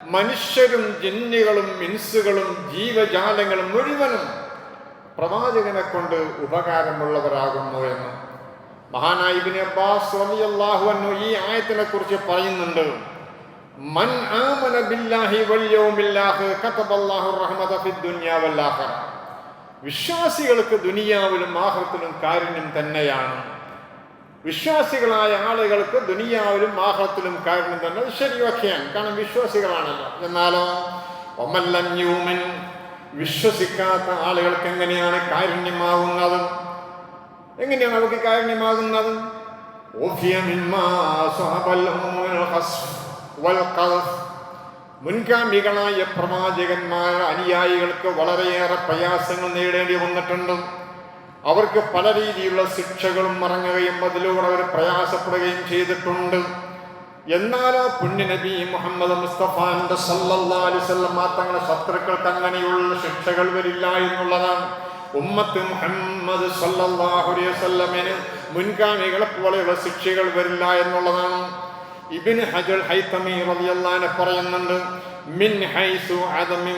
മനുഷ്യരും ജന്യകളും ഇൻസുകളും ജീവജാലങ്ങളും മുഴുവനും പ്രവാചകനെ കൊണ്ട് ഉപകാരമുള്ളവരാകുന്നു എന്ന് മഹാനായ ഇബ്നു അബ്ബാസ് അൻഹു ഈ ആയത്തിനെ കുറിച്ച് പറയുന്നുണ്ട്. മൻ ആമന ബില്ലാഹി ആഖിർ കതബല്ലാഹു റഹ്മത ഫിദ് ദുനിയ വൽ ആഖിറ. വിശ്വാസികൾക്ക് ദുനിയാവിലും ആഹൃത്തിലും കാരുണ്യം തന്നെയാണ്. വിശ്വാസികളായ ആളുകൾക്ക് ദുനിയാവിലും ആഹ്ലത്തിലും കാരണം തന്നെ ശരിയൊക്കെയാണ് കാരണം വിശ്വാസികളാണല്ലോ. എന്നാലോ? ഒമല്ലം യൂമൻ. വിശ്വസിക്കാത്ത ആളുകൾക്ക് എങ്ങനെയാണ് കാരുണ്യമാകുന്നത്? എങ്ങനെയാണ് അവർക്ക് കാരുണ്യമാകുന്നത്. മുൻഗാമികളായ പ്രവാചകന്മാർ അനുയായികൾക്ക് വളരെയേറെ പ്രയാസങ്ങൾ നേരിടേണ്ടി വന്നിട്ടുണ്ട്. അവർക്ക് പല രീതിയിലുള്ള ശിക്ഷകളും മറങ്ങുകയും അതിലൂടെ അവർ പ്രയാസപ്പെടുകയും ചെയ്തിട്ടുണ്ട്. എന്നാൽ ആ പുണ്യനബി മുഹമ്മദ് മുസ്തഫാന്റെ വസല്ലം തങ്ങളുടെ ശത്രുക്കൾക്ക് അങ്ങനെയുള്ള ശിക്ഷകൾ വരില്ല എന്നുള്ളതാണ്. ഉമ്മത്ത് മുഹമ്മദ് വസല്ലമിന് മുൻഗാമികളെ പോലെയുള്ള ശിക്ഷകൾ വരില്ല എന്നുള്ളതാണ്. ഇബിൻ ഹജൽ റളിയല്ലാഹു പറയുന്നുണ്ട് മിൻ ഹൈസു അദമി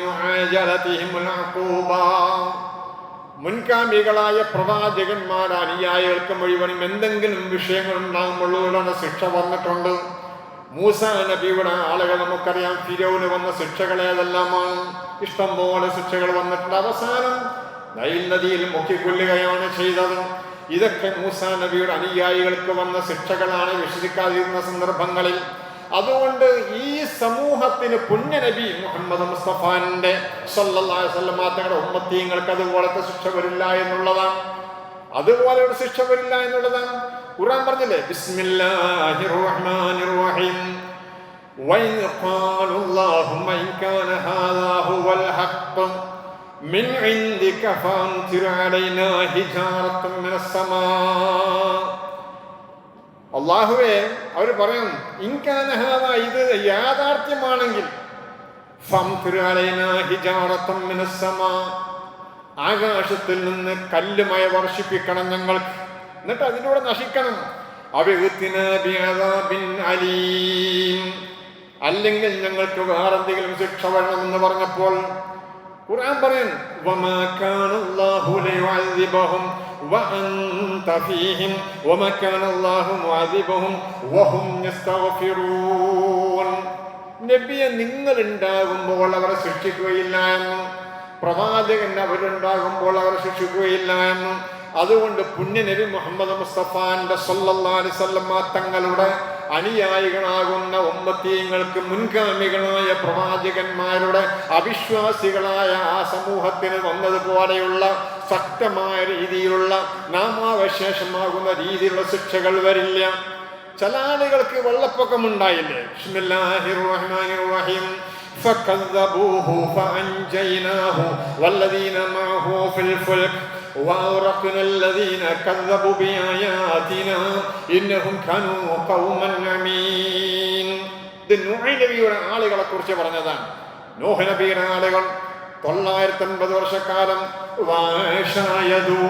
അഖൂബ പ്രവാചകന്മാർ അനുയായികൾക്ക് മുഴുവനും എന്തെങ്കിലും വിഷയങ്ങൾ ഉണ്ടാകുമ്പോഴുള്ള ശിക്ഷ വന്നിട്ടുണ്ട്. മൂസ നബിയുടെ ആളുകൾ നമുക്കറിയാം ഫിരോന് വന്ന ശിക്ഷകൾ ഏതെല്ലാമാണ്? ഇഷ്ടം പോലെ ശിക്ഷകൾ വന്നിട്ടുണ്ട്. അവസാനം നൈൽ നദിയിൽ മുക്കിക്കൊല്ലുകയാണ് ചെയ്തത്. ഇതൊക്കെ മൂസ നബിയുടെ അനുയായികൾക്ക് വന്ന ശിക്ഷകളാണ് വിശ്വസിക്കാതിരുന്ന സന്ദർഭങ്ങളിൽ. അതുകൊണ്ട് ഈ സമൂഹത്തിന് പുണ്യ നബി മുഹമ്മദ് മുസ്തഫാന്റെ സല്ലല്ലാഹു അലൈഹി വസല്ലം തങ്ങളുടെ ഉമ്മത്തീങ്ങൾക്ക് അതുപോലത്തെ ശിക്ഷ വരില്ല എന്നുള്ളതാണ് അതുപോലെ ഒരു ശിക്ഷ വരില്ല എന്നുള്ളതാണ് ഖുർആൻ പറഞ്ഞില്ലേ ബിസ്മില്ലാഹിർ റഹ്മാനിർ റഹീം وإذ قالوا اللهم إن كان هذا هو الحق من عندك فأمطر علينا حجارة من السماء അള്ളാഹുവെ അവർ പറയും ഇൻകാനഹാദ ഇത് യാഥാർത്ഥ്യമാണെങ്കിൽ. ആകാശത്തിൽ നിന്ന് കല്ലുമായി വർഷിപ്പിക്കണം ഞങ്ങൾക്ക് എന്നിട്ട് അതിലൂടെ നശിക്കണം അലീം. അല്ലെങ്കിൽ ഞങ്ങൾക്ക് വേറെ എന്തെങ്കിലും ശിക്ഷ എന്ന് പറഞ്ഞപ്പോൾ ഖുർആൻ പറയും വമാ فيهم وما كان الله معذبهم وهم يستغفرون. നബിയെ നിങ്ങൾ ഉണ്ടാകുമ്പോൾ അവരെ ശിക്ഷിക്കുകയില്ല എന്നും പ്രവാചകൻ അവരുണ്ടാകുമ്പോൾ അവരെ ശിക്ഷിക്കുകയില്ല എന്നും. അതുകൊണ്ട് പുണ്യ നബി മുഹമ്മദ് മുസ്തഫാന്റെ സല്ലല്ലാഹു വസല്ലം തങ്ങളുടെ അനുയായികളാകുന്ന ഉമ്മത്തീങ്ങൾക്ക് മുൻഗാമികളായ പ്രവാചകന്മാരുടെ അവിശ്വാസികളായ ആ സമൂഹത്തിന് വന്നതുപോലെയുള്ള ശക്തമായ രീതിയിലുള്ള നാമാവശേഷമാകുന്ന രീതിയിലുള്ള ശിക്ഷകൾ വരില്ല ചില ആളുകൾക്ക് വെള്ളപ്പൊക്കമുണ്ടായില്ലേ ബിസ്മില്ലാഹിർ റഹ്മാനിർ റഹീം فكذبوه فأنجيناه والذين معه في الفلك وأغرقنا الذين كذبوا بآياتنا إنهم كانوا قوما عمين ഇത് നൂഹ് നബിയുടെ ആളുകളെ കുറിച്ച് പറഞ്ഞതാണ് നൂഹ് നബിയുടെ ആളുകൾ തൊള്ളായിരത്തി അൻപത് വർഷക്കാലം വാഷായതൂ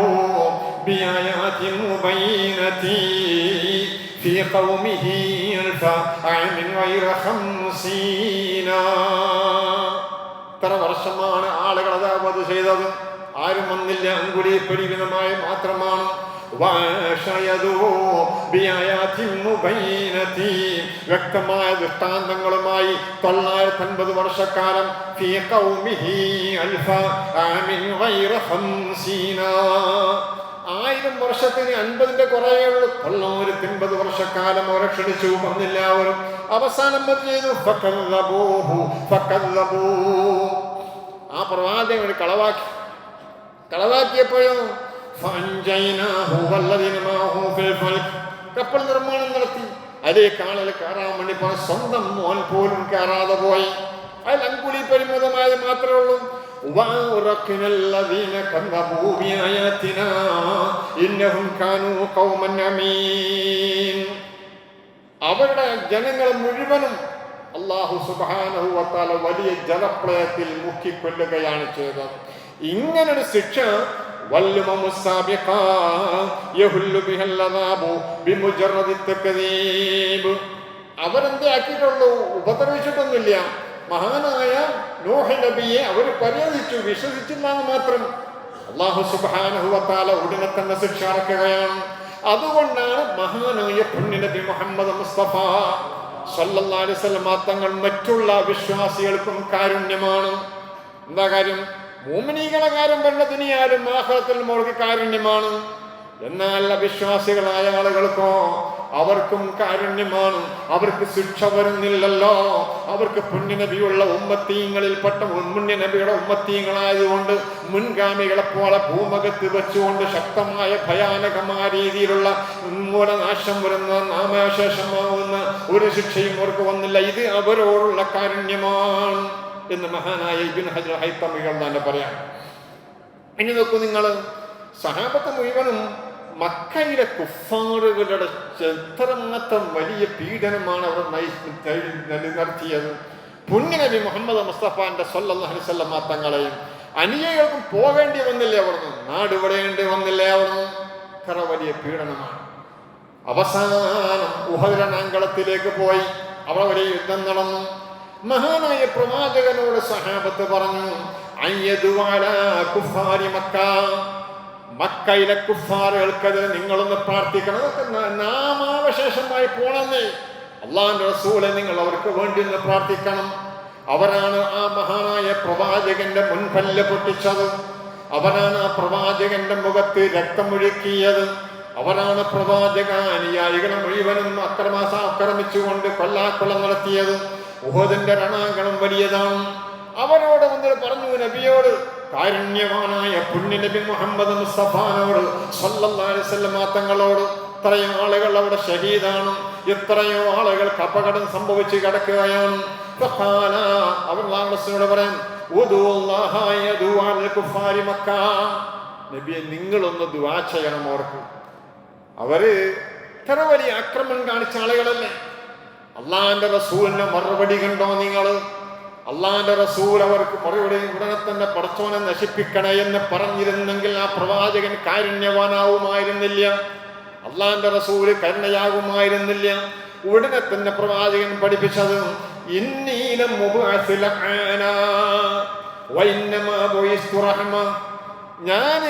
بآيات مبينة في قومه ألف عام غير خمسين ഇത്ര വർഷമാണ് ആളുകൾ അതാവത് ചെയ്തത് ആരും വന്നില്ല അങ്കുലി പരിമിതമായി മാത്രമാണ് വാഷയതോ ബിയായാത്തിൻ മുബൈനത്തി. വ്യക്തമായ ദൃഷ്ടാന്തങ്ങളുമായി തൊള്ളായിരത്തി അൻപത് വർഷക്കാലം. ആയിരം വർഷത്തിന് അൻപതിന്റെ കുറേ ഉള്ളൂ. തൊള്ളായിരത്തി അൻപത് വർഷക്കാലം അവരെ ക്ഷണിച്ചു വന്നില്ലാവരും അവസാനം ചെയ്തു. ആ പ്രവാചകൻ കളവാക്കി. കളവാക്കിയപ്പോഴോ? കപ്പൽ നിർമ്മാണം നടത്തി. അതേ കാണൽ കയറാൻ വേണ്ടി സ്വന്തം മോൻ പോലും കയറാതെ പോയി. അതിൽ അങ്കുലി പരിമിതമായത് മാത്രമേ ഉള്ളൂ. അവരുടെ ജനങ്ങൾ മുഴുവനും അള്ളാഹു സുബാനഹുവത്താല വലിയ ജലപ്രളയത്തിൽ മുക്കിക്കൊല്ലുകയാണ് ചെയ്തത്. ഇങ്ങനൊരു ശിക്ഷ വല്ലുമമു السابقة يهل بها العذاب بمجرد التكذيب അവരെന്തേ ആക്കിയിട്ടുള്ളൂ? ഉപദ്രവിച്ചിട്ടൊന്നുമില്ല. മഹാനായ നോഹി നബിയെ അവർ പരിഹരിച്ചു എന്നാണ് മാത്രം. അള്ളാഹു സുബാനഹുവത്താല ഉടനെ തന്നെ ശിക്ഷ അറക്കുകയാണ് അതുകൊണ്ടാണ് മഹാനായ പുണ്യനബി മുഹമ്മദ് മുസ്തഫ സല്ലല്ലാഹു വസല്ലം തങ്ങൾ മറ്റുള്ള വിശ്വാസികൾക്കും കാരുണ്യമാണ്. എന്താ കാര്യം? മൂമിനീകളെ കാര്യം ദുനിയാലും ആഹ്ലത്തിൽ മോൾക്ക് കാരുണ്യമാണ്. എന്നാൽ അവിശ്വാസികളായ ആളുകൾക്കോ അവർക്കും കാരുണ്യമാണ്. അവർക്ക് ശിക്ഷ വരുന്നില്ലല്ലോ. അവർക്ക് പുണ്യനബിയുള്ള ഉമ്മത്തീങ്ങളിൽപ്പെട്ട പുണ്യനബിയുടെ ഉമ്മത്തീങ്ങളായതുകൊണ്ട് മുൻഗാമികളെ പോലെ ഭൂമകത്ത് വെച്ചുകൊണ്ട് ശക്തമായ ഭയാനകമായ രീതിയിലുള്ള ഉന്മൂലനാശം വരുന്ന നാമാശേഷമാവുന്ന ഒരു ശിക്ഷയും അവർക്ക് വന്നില്ല. ഇത് അവരോടുള്ള കാരുണ്യമാണ്. എന്ന് മഹാനായ ഇബിൻ ഹജർ ഹൈത്തമികൾ തന്നെ പറയാം. ഇനി നോക്കൂ നിങ്ങൾ സഹാബത്ത് മുഴുവനും മക്കയിലെ കുഫാറുകളുടെ എത്രമാത്രം വലിയ പീഡനമാണ് അവർ നടത്തിയത്. പുണ്യനബി മുഹമ്മദ് മുസ്തഫാന്റെ വസല്ലമ തങ്ങളെയും അനുയായികൾക്കും പോകേണ്ടി വന്നില്ലേ അവിടുന്ന്? നാട് വിടേണ്ടി വന്നില്ലേ അവിടുന്ന്? ഇത്ര വലിയ പീഡനമാണ്. അവസാനം ഉഹരണാങ്കളത്തിലേക്ക് പോയി. അവർ ഒരു യുദ്ധം നടന്നു. മഹാനായ പ്രവാചകനോട് സഹാബത്ത് പറഞ്ഞു മക്കയിലെ കുഫാറുകൾക്കെതിരെ നിങ്ങളൊന്ന് പ്രാർത്ഥിക്കണം. അതൊക്കെ നാമാവശേഷമായി പോണെന്നേ. അള്ളാന്റെ റസൂലെ നിങ്ങൾ അവർക്ക് വേണ്ടി ഒന്ന് പ്രാർത്ഥിക്കണം. അവരാണ് ആ മഹാനായ പ്രവാചകന്റെ മുൻപല്ല് പൊട്ടിച്ചത്. അവരാണ് ആ പ്രവാചകന്റെ മുഖത്ത് രക്തമൊഴുക്കിയത്. അവരാണ് പ്രവാചക അനുയായികളെ മുഴുവനും അക്രമാസ ആക്രമിച്ചുകൊണ്ട് കൊല്ലാക്കൊല നടത്തിയത്. ഉഹദിന്റെ രണാങ്കണം വലിയതാണ്. അവരോട് വന്ന് പറഞ്ഞു നബിയോട് കാരുണ്യവാനായ പുണ്യ നബി മുഹമ്മദ് മുസ്തഫാനോട് വസല്ലമ തങ്ങളോട് ഇത്രയും ആളുകൾ അവിടെ ഷഹീദാണ് എത്രയോ ആളുകൾക്ക് അപകടം സംഭവിച്ച് കിടക്കുകയാണ്. അവർ ലാമസിനോട് മക്ക. നബിയെ നിങ്ങളൊന്ന് ദുആ ചെയ്യണം അവർക്ക് അവർ ഇത്ര വലിയ ആക്രമണം കാണിച്ച ആളുകളല്ലേ? അള്ളാന്റെ റസൂലിന്റെ മറുപടി കണ്ടോ നിങ്ങൾ അള്ളാന്റെ റസൂൽ അവർക്ക് മറുപടി ഉടനെ തന്നെ പടച്ചോനെ നശിപ്പിക്കണേ എന്ന് പറഞ്ഞിരുന്നെങ്കിൽ ആ പ്രവാചകൻ കാരുണ്യവാനാവുമായിരുന്നില്ല. അള്ളാന്റെ റസൂൽ കരുണയാകുമായിരുന്നില്ല. ഉടനെ തന്നെ പ്രവാചകൻ പഠിപ്പിച്ചത് ഞാൻ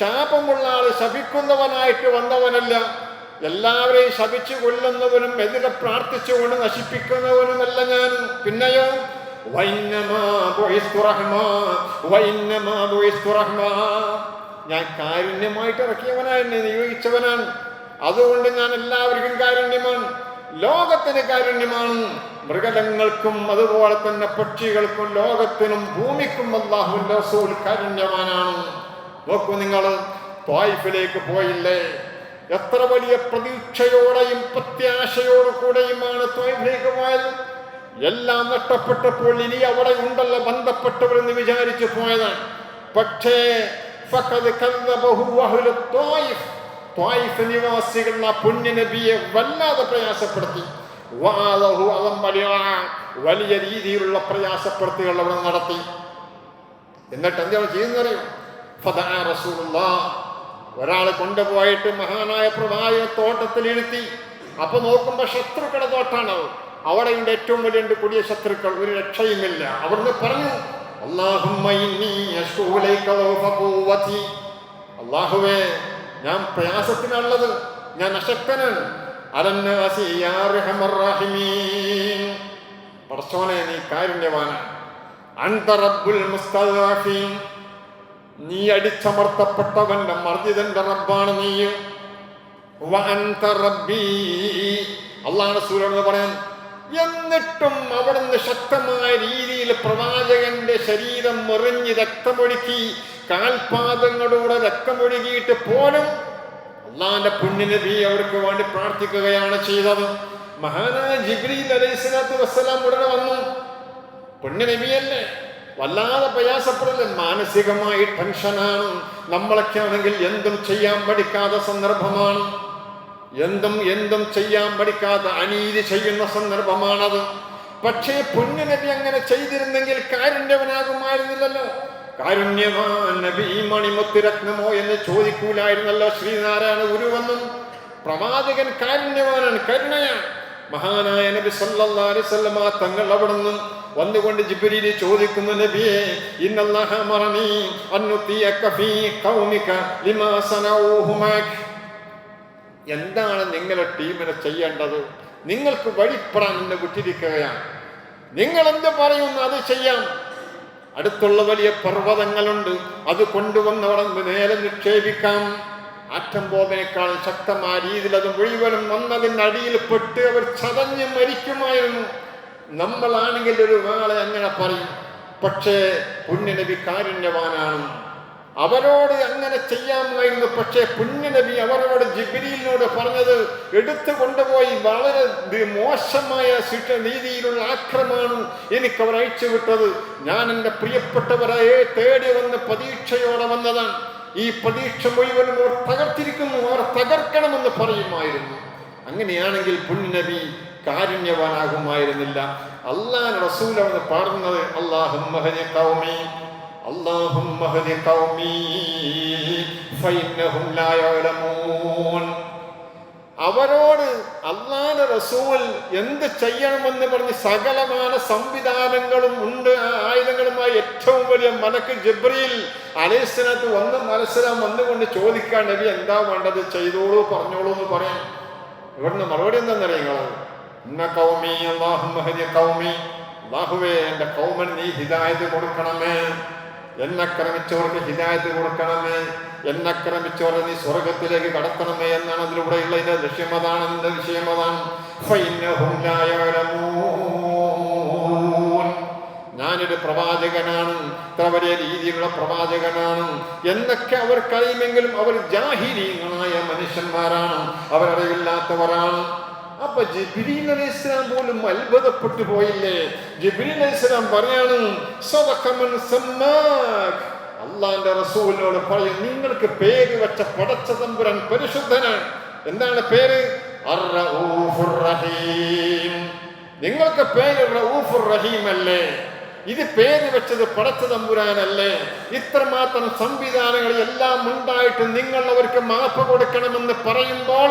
ശാപമുള്ള ആൾ ശപിക്കുന്നവനായിട്ട് വന്നവനല്ല. എല്ലാവരെയും ശപിച്ചു കൊല്ലുന്നവനും എതിരെ പ്രാർത്ഥിച്ചുകൊണ്ട് നശിപ്പിക്കുന്നവനുമല്ല ഞാൻ. പിന്നെയോ? ഞാൻ കാരുണ്യമായിട്ട് ഇറക്കിയവനാണ് എന്നെ നിയോഗിച്ചവനാണ്. അതുകൊണ്ട് ഞാൻ എല്ലാവർക്കും കാരുണ്യമാണ്. ലോകത്തിന് കാരുണ്യമാണ്. മൃഗങ്ങൾക്കും അതുപോലെ തന്നെ പക്ഷികൾക്കും ലോകത്തിനും ഭൂമിക്കും അള്ളാഹുവിന്റെ റസൂൽ കാരുണ്യവാനാണ്. നോക്കൂ നിങ്ങൾ ത്വായിഫിലേക്ക് പോയില്ലേ? എത്ര വലിയ പ്രതീക്ഷയോടെയും പ്രത്യാശയോടു കൂടെയുമാണ് ത്വായിഫിലേക്ക് എല്ലാം നഷ്ടപ്പെട്ടപ്പോൾ ഇനി അവിടെ ഉണ്ടല്ല ബന്ധപ്പെട്ടവരെന്ന് വിചാരിച്ചു പോയതാണ് പക്ഷേ നിവാസികൾ ആ പുണ്യ നബിയെ വല്ലാതെ പ്രയാസപ്പെടുത്തി. വലിയ. രീതിയിലുള്ള പ്രയാസപ്പെടുത്തുകൾ അവിടെ നടത്തി. എന്നിട്ട് എന്താണ് ചെയ്യുന്നറിയോ ഫദാ റസൂലുള്ളാഹ് ഒരാൾ കൊണ്ടുപോയിട്ട് മഹാനായ പ്രഭായ തോട്ടത്തിൽ ഇരുത്തി. അപ്പൊ നോക്കുമ്പോ ശത്രുക്കളുടെ തോട്ടാണ് അവിടെ അവിടെയുണ്ട് ഏറ്റവും വലിയ കൊടിയ ശത്രുക്കൾ. ഒരു രക്ഷയുമില്ല. അവിടുന്ന് പറഞ്ഞു അള്ളാഹുവേ ഞാൻ പ്രയാസത്തിനുള്ളത് ഞാൻ അശക്തനാണ്. പടച്ചോനെ നീ കാരുണ്യവാനാണ്. അൻത റബ്ബുൽ മുസ്തദ്അഫീൻ നീ അടിച്ചമർത്തപ്പെട്ടവന്റെ മർജിതന്റെ റബ്ബാണ് നീ അള്ളാഹ് റസൂലോട് പറയാൻ എന്നിട്ടും അവിടുന്ന് ശക്തമായ രീതിയിൽ പ്രവാചകന്റെ ശരീരം മെറിഞ്ഞ് രക്തമൊഴുക്കി കാൽപാദങ്ങളുടെ രക്തമൊഴുകിയിട്ട് പോലും അള്ളാന്റെ പുണ്യനബി അവർക്ക് വേണ്ടി പ്രാർത്ഥിക്കുകയാണ് ചെയ്തത്. മഹാനായ ജിബ്രീൽ അലൈഹി സ്വലാത്തു വസ്സലാം ഉടനെ വന്നു. പുണ്യനബിയല്ലേ? വല്ലാതെ പ്രയാസപ്പെടില്ല? മാനസികമായി ടെൻഷനാണ്. നമ്മളൊക്കെ ആണെങ്കിൽ എന്തും ചെയ്യാൻ പഠിക്കാത്ത സന്ദർഭമാണ്. എന്തും എന്തും ചെയ്യാൻ പഠിക്കാത്ത അനീതി ചെയ്യുന്ന സന്ദർഭമാണത്. പക്ഷേ പുണ്യനബി അങ്ങനെ ചെയ്തിരുന്നെങ്കിൽ കാരുണ്യവനാകുമായിരുന്നില്ലല്ലോ. കാരുണ്യവാൻ നബി എന്ന് ചോദിക്കൂലായിരുന്നല്ലോ ശ്രീനാരായണ ഗുരുവെന്നും. പ്രവാചകൻ കാരുണ്യവാനാണ് കരുണയാണ്. മഹാനായ നബി സല്ലാ അലൈഹി വസല്ലമ തങ്ങൾ അവിടുന്ന് വന്നുകൊണ്ട് ജിബ്രീൽ ചോദിക്കുന്നു നബിയെ ഇന്നല്ലാഹ മറനി അന്നുത്തിയക ഫീ ഖൗമിക ലിമാ സനഊഹുമാക് എന്താണ് നിങ്ങളുടെ ടീമിനെ ചെയ്യേണ്ടത്? നിങ്ങൾക്ക് വഴിപ്പെടാൻ എന്നെ വിട്ടിരിക്കുകയാണ്. നിങ്ങൾ എന്ത് പറയുന്നു അത് ചെയ്യാം. അടുത്തുള്ള വലിയ പർവതങ്ങളുണ്ട്. അത് കൊണ്ടുവന്നവിടെ നേരെ നിക്ഷേപിക്കാം. ആറ്റം ബോംബിനേക്കാളും ശക്തമായ രീതിയിൽ അത് മുഴുവനും വന്നതിന്റെ അടിയിൽ പെട്ട് അവർ ചതഞ്ഞ് മരിക്കുമായിരുന്നു. നമ്മളാണെങ്കിൽ ഒരു നാളെ അങ്ങനെ പറയും. പക്ഷേ പുണ്യനബി കാരുണ്യവാനാണ്. അവരോട് അങ്ങനെ ചെയ്യാമായിരുന്നു. പക്ഷേ പുണ്യനബി അവരോട് ജിബിരിയിലിനോട് പറഞ്ഞത് എടുത്തു കൊണ്ടുപോയി. വളരെ മോശമായ ശിക്ഷ രീതിയിലുള്ള ആക്രമാണ് എനിക്ക് അവർ അയച്ചു വിട്ടത്. ഞാൻ എന്റെ പ്രിയപ്പെട്ടവരെ തേടി വന്ന് പ്രതീക്ഷയോടെ വന്നതാണ്. ഈ പ്രതീക്ഷ മുഴുവനും അവർ തകർത്തിരിക്കുന്നു. അവർ തകർക്കണമെന്ന് പറയുമായിരുന്നു. അങ്ങനെയാണെങ്കിൽ പുണ്യനബി കാരുണ്യവാനാകുമായിരുന്നില്ല അള്ളാൻ റസൂൽ പാടുന്നത് അള്ളാഹും ലാ യഅലമൂൻ. അവരോട് അള്ളാന്റെ റസൂൽ എന്ത് ചെയ്യണമെന്ന് പറഞ്ഞ് സകലമായ സംവിധാനങ്ങളും ഉണ്ട്. ആയുധങ്ങളുമായി ഏറ്റവും വലിയ മലക്ക് ജബ്രിയിൽ അലേസ്വനത്ത് വന്ന് മനസ്സിലാ വന്നുകൊണ്ട് ചോദിക്കാൻ നബി എന്താ വേണ്ടത്? ചെയ്തോളൂ പറഞ്ഞോളൂ എന്ന് പറയാം ഇവിടുന്ന് മറുപടി എന്താണെന്നറിയാം ഇന്ന കൗമി അള്ളാഹും കൗമി. അള്ളാഹുവേ എന്റെ കൗമൻ നീ ഹിദായത് കൊടുക്കണമേ. എന്നെ ക്രമിച്ചവർക്ക് ഹിദായത്ത് കൊടുക്കണമേ. എന്നെ ക്രമിച്ചവരെ നീ സ്വർഗത്തിലേക്ക് കടത്തണമേ എന്നാണ് അതിലൂടെയുള്ള ഇതിന്റെ ലക്ഷ്യം. അതാണ് എന്റെ വിഷയം. അതാണ്. ഞാനൊരു പ്രവാചകനാണ്. ഇത്ര വലിയ രീതിയിലുള്ള പ്രവാചകനാണ്. എന്നൊക്കെ അവർക്കറിയുമെങ്കിലും അവർ ജാഹിരീങ്ങളായ മനുഷ്യന്മാരാണ്. അവരറിവില്ലാത്തവരാണ്. അപ്പൊ ജിബ്രീൽ അലൈഹി പോലും അത്ഭുതപ്പെട്ടു പോയില്ലേ? ജിബ്രീൽ അലൈഹി പറയാണ്. അള്ളാന്റെ റസൂലിനോട് പറയും നിങ്ങൾക്ക് പേര് വെച്ച പടച്ച തമ്പുരൻ പരിശുദ്ധനാണ്. എന്താണ് പേര്? നിങ്ങൾക്ക് പേര് റഊഫുർ റഹീം അല്ലേ? ഇത് പേര് വെച്ചത് പടച്ച തമ്പുരാനല്ലേ? ഇത്രമാത്രം സംവിധാനങ്ങൾ എല്ലാം ഉണ്ടായിട്ട് നിങ്ങൾ അവർക്ക് മാപ്പ് കൊടുക്കണമെന്ന് പറയുമ്പോൾ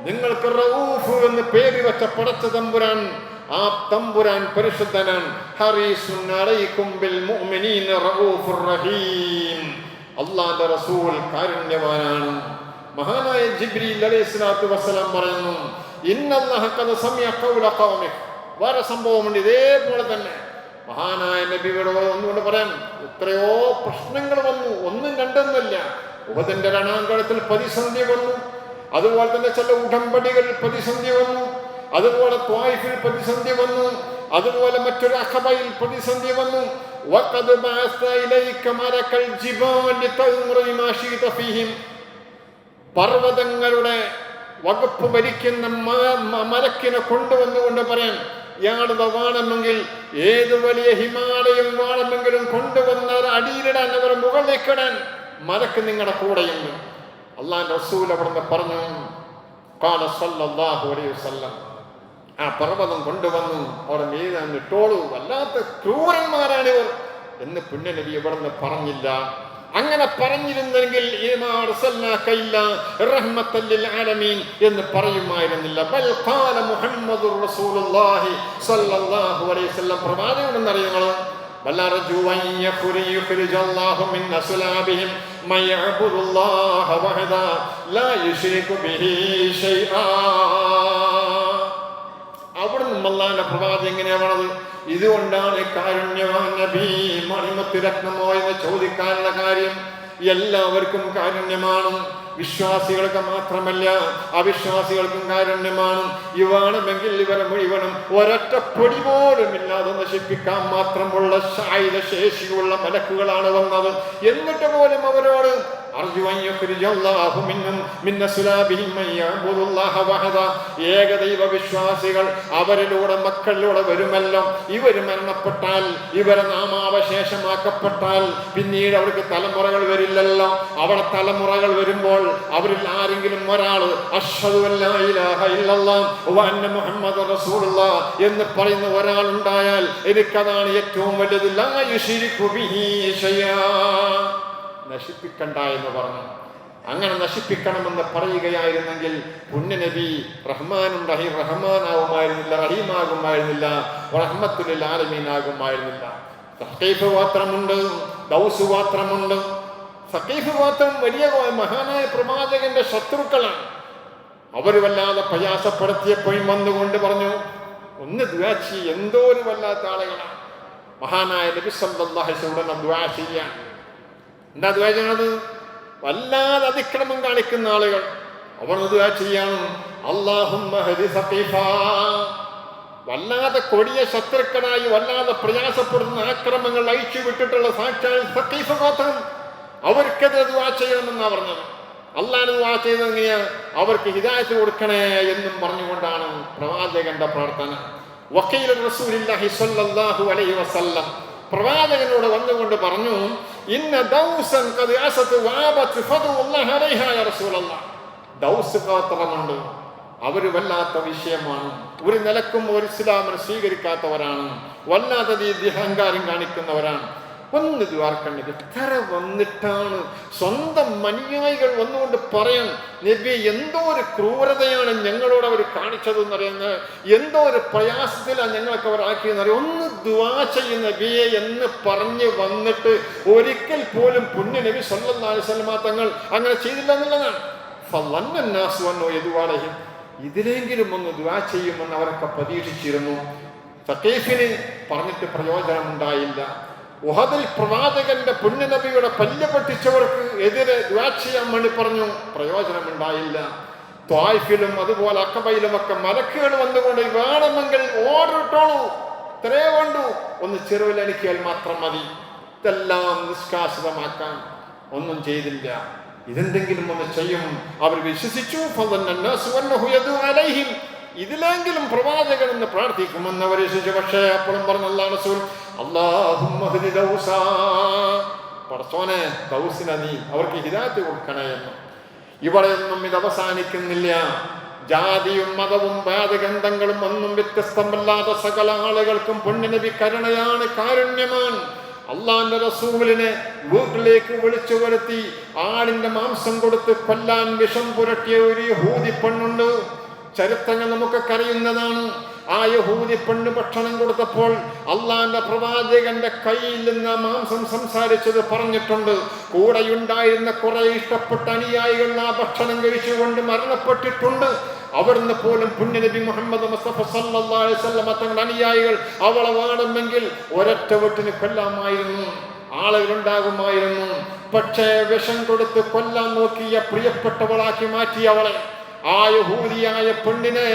നിങ്ങൾക്ക് റഊഫ് എന്ന് പേര് വെച്ച പടച്ച തമ്പുരാൻ ആ തമ്പുരാൻ പരിശുദ്ധനാണ് അല്ലാഹുവിന്റെ റസൂൽ കാരുണ്യവാനാണ്. മഹാനായ ജിബ്രീൽ അലൈഹി വസ്സലാം പറയുന്നു ഇന്നല്ലാഹ വേറെ സംഭവമുണ്ട് ഇതേപോലെ തന്നെ. മഹാനായ നബിയുടെ ഒന്നുകൊണ്ട് പറയാം എത്രയോ പ്രശ്നങ്ങൾ വന്നു ഒന്നും രണ്ടെന്നല്ല. ഉപതിന്റെ രണാങ്കണത്തിൽ പ്രതിസന്ധി വന്നു അതുപോലെ തന്നെ ചില ഉടമ്പടികളിൽ പ്രതിസന്ധി വന്നു അതുപോലെ ത്വായിഫിൽ പ്രതിസന്ധി വന്നു അതുപോലെ മറ്റൊരു അഖബയിൽ പ്രതിസന്ധി വന്നു وَقَدْ بَعَثْنَا إِلَيْكَ مَلَكَ الْجِبَالِ لِتَأْمُرَ بِمَا شِئْتَ فِيهِمْ പർവ്വതങ്ങളുടെ വകുപ്പ് ഭരിക്കുന്ന മ- മ- മലക്കിനെ കൊണ്ടുവന്നുകൊണ്ട് പറയാൻ ഇയാൾ വേണമെങ്കിൽ ഏത് വലിയ ഹിമാലയം വേണമെങ്കിലും കൊണ്ടുവന്ന അടിയിലിടാൻ അവർ മുകളിലേക്കിടാൻ മലക്ക് നിങ്ങളുടെ കൂടെയുണ്ട് അള്ളാൻ റസൂൽ അവിടുന്ന് പറഞ്ഞു അലൈഹി ആ പർവതം കൊണ്ടുവന്നു അവർ മീതെ ഇട്ടോളൂ. വല്ലാത്ത ക്രൂരന്മാരാണ് ഇവർ. എന്ന് പുണ്യനബി ഇവിടുന്ന് പറഞ്ഞില്ല. അങ്ങനെ പറഞ്ഞിരുന്നെങ്കിൽ എന്ന് പറയുമായിരുന്നില്ല. ബൽ ഖാല മുഹമ്മദുർ റസൂലുള്ളാഹി സ്വല്ലല്ലാഹു അലൈഹി വസല്ലം പ്രവാചകനെന്ന് അറിയുന്നത് بل أرجو أن يخرج يخرج الله من أسلابهم من يعبد الله وحده لا يشرك به شيئا അവിടെ നിന്നല്ലാന്റെ പ്രവാചകം എങ്ങനെയാ പറഞ്ഞത് ഇതുകൊണ്ടാണ് കാരുണ്യവാൻ നബി മണിമത്ത് രത്നമോ എന്ന് ചോദിക്കാനുള്ള കാര്യം എല്ലാവർക്കും കാരുണ്യമാണ്. വിശ്വാസികൾക്ക് മാത്രമല്ല അവിശ്വാസികൾക്കും കാരുണ്യമാണ്. ഇവാണമെങ്കിൽ ഇവരെ മുഴുവനും ഒരൊറ്റ പൊടി പോലും ഇല്ലാതെ നശിപ്പിക്കാൻ മാത്രമുള്ള ശായുധ ശേഷിയുള്ള മലക്കുകളാണ് വന്നത്. എന്നിട്ട് പോലും അവരോട് അർജു അൻ യുഖ്രിജല്ലാഹു മിന്നും മിൻ അസ്ലാബിഹിം മൻ യഅബുദുല്ലാഹ വഹദ. ഏകദൈവ വിശ്വാസികൾ അവരിലൂടെ മക്കളിലൂടെ വരുമല്ലോ. ഇവർ മരണപ്പെട്ടാൽ ഇവരെ നാമാവശേഷമാക്കപ്പെട്ടാൽ പിന്നീട് അവർക്ക് തലമുറകൾ വരില്ലല്ലോ. അവിടെ തലമുറകൾ വരുമ്പോൾ അവരിൽ ആരെങ്കിലും ഒരാൾ മുഹമ്മദ് റസൂലുള്ള എന്ന് പറയുന്ന ഒരാൾ ഉണ്ടായാൽ എനിക്കതാണ് ഏറ്റവും വലുത്. ലാ യുഷിരിക്കു ബിഹി ശയ്യാ നശിപ്പിക്കണ്ട എന്ന് പറഞ്ഞു. അങ്ങനെ നശിപ്പിക്കണമെന്ന് പറയുകയായിരുന്നെങ്കിൽ പുണ്യനബി റഹ്മാനും റഹീം റഹ്മാനാകുമായിരുന്നില്ല റഹീമാകുമായിരുന്നില്ല റഹ്മത്തുലിൽ ആലമീനാകുമായിരുന്നില്ല സഖീഫ് പാത്രമുണ്ട് ദൗസു പാത്രമുണ്ട് സഖീഫ് പാത്രം വലിയ മഹാനായ പ്രവാചകന്റെ ശത്രുക്കളാണ്. അവർ വല്ലാതെ പ്രയാസപ്പെടുത്തിയപ്പോഴും വന്നുകൊണ്ട് പറഞ്ഞു ഒന്ന് ദ്വാച്ചി എന്തോ ഒരു വല്ലാത്ത ആളുകളാണ്. മഹാനായ നബി സല്ലല്ലാഹു അലൈഹി വസല്ലം ദ്വാ എന്താ ദ്വാ വല്ലാതെ അതിക്രമം കാണിക്കുന്ന ആളുകൾ. അവർ ദ്വാ ചെയ്യണം. സഖീഫ. വല്ലാതെ കൊടിയ ശത്രുക്കളായി വല്ലാതെ പ്രയാസപ്പെടുന്ന ആക്രമങ്ങൾ അയച്ചു വിട്ടിട്ടുള്ള സാക്ഷാൽ സഖീഫ ഗോത്രം. അവർക്കെതിരെ ദുവാ ചെയ്യണമെന്നാണ് പറഞ്ഞത്. അള്ളാഹ് ദുവാ ചെയ്തത് എങ്ങനെയാ അവർക്ക് ഹിദായത്ത് കൊടുക്കണേ എന്നും പറഞ്ഞുകൊണ്ടാണ് പ്രവാചകന്റെ പ്രാർത്ഥന. വക്കീൽ റസൂലില്ലാഹി സ്വല്ലല്ലാഹു അലൈഹി വസല്ലം പ്രവാചകനോട് വന്നുകൊണ്ട് പറഞ്ഞു ഇന്ന ദൗസൻ ഖദ് അസത് വാബത് ഫദുല്ലാഹി അലൈഹ യാ റസൂലല്ലാഹ് ദൗസ് ഗോത്രമുണ്ട് അവർ വല്ലാത്ത വിഷയമാണ്. ഒരു നിലക്കും ഒരു ഇസ്ലാമിനെ സ്വീകരിക്കാത്തവരാണ്. വല്ലാത്ത രീതി അഹങ്കാരം കാണിക്കുന്നവരാണ്. ഒന്ന് ദ്വാർക്കണ്ണിക്ക് എത്ര വന്നിട്ടാണ് സ്വന്തം അനുയായികൾ വന്നുകൊണ്ട് പറയാൻ നബി എന്തോ ഒരു ക്രൂരതയാണ് ഞങ്ങളോട് അവർ കാണിച്ചതെന്ന് പറയുന്നത് എന്തോ ഒരു പ്രയാസത്തിലാണ് ഞങ്ങളൊക്കെ അവർ ആക്കിയെന്ന് അറിയാം ഒന്ന് ദ്വാ ചെയ്യുന്ന നബിയെ എന്ന് പറഞ്ഞ് വന്നിട്ട് ഒരിക്കൽ പോലും പുണ്യ നബി സ്വന്തം വസല്ലമ തങ്ങൾ അങ്ങനെ ചെയ്തില്ല എന്നുള്ളതാണ്. യദുവാലഹിം ഇതിലെങ്കിലും ഒന്ന് ദ്വാ ചെയ്യുമെന്ന് അവരൊക്കെ പ്രതീക്ഷിച്ചിരുന്നു. സക്കീഫിന് പറഞ്ഞിട്ട് പ്രയോജനമുണ്ടായില്ല. ഉഹദിൽ പ്രവാചകന്റെ പുണ്യനബിയുടെ പല്ല് പൊട്ടിച്ചവർക്ക് എതിരെ ദ്വാ വേണ്ടി പറഞ്ഞു പ്രയോജനമുണ്ടായില്ല. ത്വായ്ഫിലും അതുപോലെ അക്കബയിലും ഒക്കെ മലക്കുകൾ വന്നുകൊണ്ട് വേണമെങ്കിൽ ഓടിട്ടോളൂ ഇത്രേ വേണ്ടു. ഒന്ന് ചെറുവിലണിക്കിയാൽ മാത്രം മതി. ഇതെല്ലാം നിഷ്കാസിതമാക്കാൻ ഒന്നും ചെയ്തില്ല. ഇതെന്തെങ്കിലും ഒന്ന് ചെയ്യും. അവർ വിശ്വസിച്ചു. ഇതിലെങ്കിലും പ്രവാചകൻ എന്ന് പ്രാർത്ഥിക്കുമെന്ന് പരീക്ഷിച്ചു പക്ഷേ അപ്പോഴും പറഞ്ഞു സൂൽ ദൗസിന നീ അവർക്ക് ഹിതാറ്റ് കൊടുക്കണേ എന്ന്. ഇവിടെയൊന്നും ഇത് അവസാനിക്കുന്നില്ല. ജാതിയും മതവും വേദഗന്ധങ്ങളും ഒന്നും വ്യത്യസ്തമല്ലാത്ത സകല ആളുകൾക്കും പൊണ്ണിനബി കരുണയാണ് കാരുണ്യമാൻ. അള്ളാന്റെ റസൂലിനെ വീട്ടിലേക്ക് വിളിച്ചു വരുത്തി ആടിന്റെ മാംസം കൊടുത്ത് കൊല്ലാൻ വിഷം പുരട്ടിയ ഒരു ഹൂതി പെണ്ണുണ്ട്. ചരിത്രങ്ങൾ നമുക്കൊക്കെ അറിയുന്നതാണ്. ആ യഹൂദി പെണ്ണ് ഭക്ഷണം കൊടുത്തപ്പോൾ അള്ളാന്റെ പ്രവാചകന്റെ കയ്യിൽ നിന്ന് മാംസം സംസാരിച്ചത് പറഞ്ഞിട്ടുണ്ട്. കൂടെയുണ്ടായിരുന്ന കുറെ ഇഷ്ടപ്പെട്ട അനുയായികൾ ആ ഭക്ഷണം കഴിച്ചുകൊണ്ട് മരണപ്പെട്ടിട്ടുണ്ട്. അവിടുന്ന് പോലും പുണ്യനബി മുഹമ്മദ് മുസ്തഫ വസല്ലം തങ്ങളുടെ അനുയായികൾ അവളെ വേണമെങ്കിൽ ഒരൊറ്റ വെട്ടിന് കൊല്ലാമായിരുന്നു. ആളുകൾ ഉണ്ടാകുമായിരുന്നു പക്ഷേ വിഷം കൊടുത്ത് കൊല്ലാൻ നോക്കിയ പ്രിയപ്പെട്ടവളാക്കി മാറ്റി അവളെ ആ യഹൂദിയായ പെണ്ണിനെ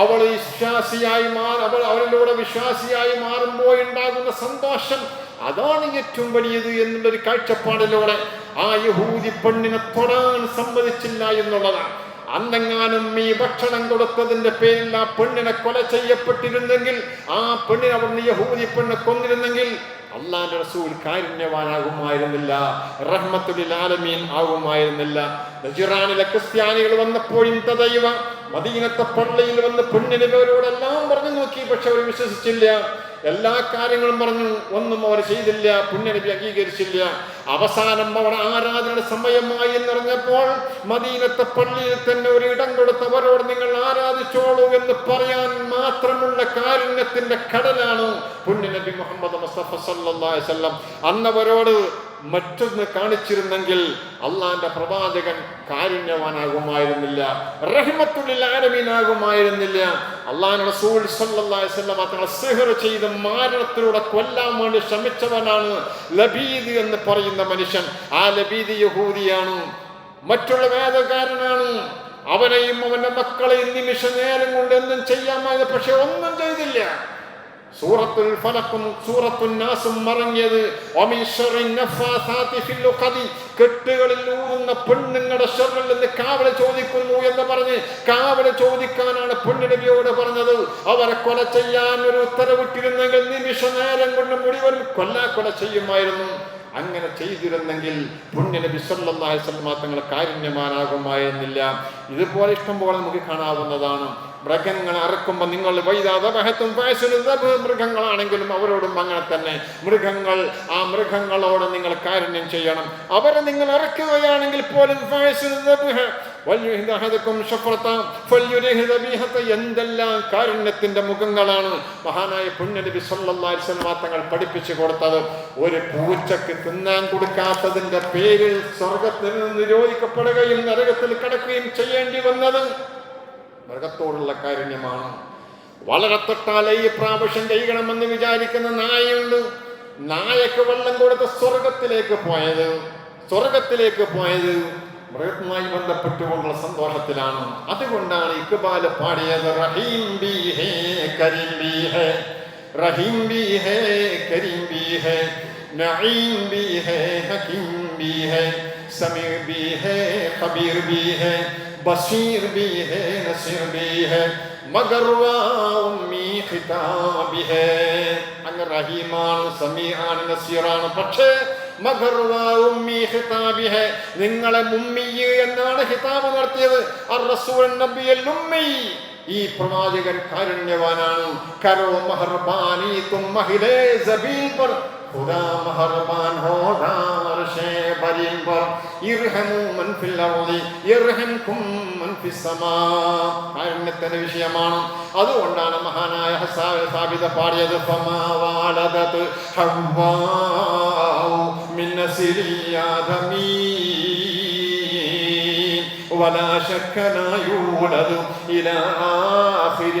അവൾ വിശ്വാസിയായി മാറി അവൾ അവരിലൂടെ വിശ്വാസിയായി മാറുമ്പോൾ ഉണ്ടാകുന്ന സന്തോഷം അതാണ് ഏറ്റവും വലിയത് എന്നുള്ളൊരു കാഴ്ചപ്പാടിലൂടെ ആ യഹൂദി പെണ്ണിനെ തൊടാൻ സമ്മതിച്ചില്ല എന്നുള്ളതാണ്. അന്നെങ്ങാനും ഈ ഭക്ഷണം കൊടുത്തതിന്റെ പേരിൽ ആ പെണ്ണിനെ കൊല ചെയ്യപ്പെട്ടിരുന്നെങ്കിൽ ആ പെണ്ണിനെ അവിടുന്ന് യഹൂദി പെണ്ണെ കൊന്നിരുന്നെങ്കിൽ അള്ളാന്റെ റസൂൽ കാരുണ്യവാനാകുമായിരുന്നില്ല റഹ്മത്തുലിൽ ആലമീൻ ആകുമായിരുന്നില്ല. നജിറാനിലെ ക്രിസ്ത്യാനികൾ വന്നപ്പോഴും തദൈവ മദീനത്തെ പള്ളിയിൽ വന്ന് പെണ്ണിനവരോടെല്ലാം പറഞ്ഞു നോക്കി പക്ഷെ അവർ വിശ്വസിച്ചില്ല. എല്ലാ കാര്യങ്ങളും പറഞ്ഞു ഒന്നും അവർ ചെയ്തില്ല പുണ്യനബി അംഗീകരിച്ചില്ല. അവസാനം അവർ ആരാധനയുടെ സമയമായി എന്നറിഞ്ഞപ്പോൾ മദീനത്തെ പള്ളിയിൽ തന്നെ ഒരു ഇടം കൊടുത്ത് അവരോട് നിങ്ങൾ ആരാധിച്ചോളൂ എന്ന് പറയാൻ മാത്രമുള്ള കാരുണ്യത്തിന്റെ കടലാണ് പുണ്യനബി മുഹമ്മദ് മുസ്തഫ സല്ലല്ലാഹി അന്നവരോട് മറ്റൊന്ന് കാണിച്ചിരുന്നെങ്കിൽ അള്ളാന്റെ പ്രവാചകൻ കാരുണ്യവാനാകുമായിരുന്നില്ല റഹ്മത്തുള്ളിൽ അള്ളാഹിനുടെ അള്ളാഹ് റസൂൽ സിഹർ ചെയ്ത് മാരണത്തിലൂടെ കൊല്ലാൻ വേണ്ടി ശ്രമിച്ചവനാണ് ലബീദ് എന്ന് പറയുന്ന മനുഷ്യൻ. ആ ലബീദ് യഹൂദിയാണ് മറ്റുള്ള വേദകാരനാണ് അവനെയും അവന്റെ മക്കളെയും നിമിഷ നേരം കൊണ്ട് എന്തും ചെയ്യാമായത് പക്ഷെ ഒന്നും ചെയ്തില്ല. സൂറത്തുൽ ഫലക്കും സൂറത്തുൽ നാസും മറഞ്ഞത് കെട്ടുകളിൽ ഊറുന്ന പെണ്ണുങ്ങളുടെ ഷെറിൽ നിന്ന് കാവല ചോദിക്കുന്നു എന്ന് പറഞ്ഞ് കാവല ചോദിക്കാനാണ് പെണ്ണിനബിയോട് പറഞ്ഞത്. അവരെ കൊല ചെയ്യാൻ ഒരു ഉത്തരവിട്ടിരുന്നെങ്കിൽ നിമിഷ നേരം കൊണ്ട് മുഴുവൻ കൊല്ലാ കൊല ചെയ്യുമായിരുന്നു. അങ്ങനെ ചെയ്തിരുന്നെങ്കിൽ പുണ്യന് വസല്ലം തങ്ങൾ കാരുണ്യമാനാകുമായിരുന്നില്ല ഇതുപോലെ ഇഷ്ടംപോലെ നമുക്ക് കാണാവുന്നതാണ്. മൃഗങ്ങൾ അറക്കുമ്പോൾ നിങ്ങൾ വൈദാതബഹത്തും മൃഗങ്ങളാണെങ്കിലും അവരോടും അങ്ങനെ തന്നെ. മൃഗങ്ങൾ ആ മൃഗങ്ങളോട് നിങ്ങൾ കാരുണ്യം ചെയ്യണം. അവരെ നിങ്ങൾ അറക്കുകയാണെങ്കിൽ പോലും എന്തെല്ലാം കാരുണ്യത്തിന്റെ മുഖങ്ങളാണ് മഹാനായ പുണ്യനബി വസല്ലം തങ്ങൾ പഠിപ്പിച്ചു കൊടുത്തത്. ഒരു പൂച്ചക്ക് തിന്നാൻ കൊടുക്കാത്തതിന്റെ പേരിൽ സ്വർഗത്തിൽ നിന്ന് നിരോധിക്കപ്പെടുകയും നരകത്തിൽ കടക്കുകയും ചെയ്യേണ്ടി വന്നത് മൃഗത്തോടുള്ള കാരുണ്യമാണ്. വളരെ തൊട്ടാലേ ഈ പ്രാവശ്യം കഴിയണമെന്ന് വിചാരിക്കുന്ന നായയുണ്ട്. നായക്ക് വെള്ളം കൊടുത്ത് സ്വർഗത്തിലേക്ക് പോയത്. സ്വർഗത്തിലേക്ക് പോയത് മൃഗവുമായി ബന്ധപ്പെട്ടുകൊണ്ടുള്ള സന്തോഷത്തിലാണ്. അതുകൊണ്ടാണ് ഇക്ബാൽ പാടിയത് റഹീം ബി കരീം ബി റഹീം കരീം നഈം സമീർ ബി ഹേ ഖബീർ ബി ഹേ बशीर भी है नसीर भी है मगर ഉമ്മി ഖിതാബി ഹേ അങ്ങ് റഹീമാണ് സമീആണ് നസീറാണ് പക്ഷേ മഗർ ഉമ്മി ഖിതാബി ഹേ നിങ്ങളെ മുമ്മി എന്നാണ് ഖിതാബ് നടത്തിയത് അർ റസൂൽ നബിയൽ ഉമ്മി ഈ പ്രവാചകൻ കാരുണ്യവാനാണ് കരോ മഹർബാനി തും മഹിലേ സബീൽ पर खुदा मेहरबान हो दारशे ينفر മൻ ഫിൽ മൻ ഫിസ് വിഷയമാണ്. അതുകൊണ്ടാണ് മഹാനായ ഹസ്സാബ് പാടിയത് ഫമാ വാലദത് ഹവ്വാ ولا شك لا يولد إلى آخر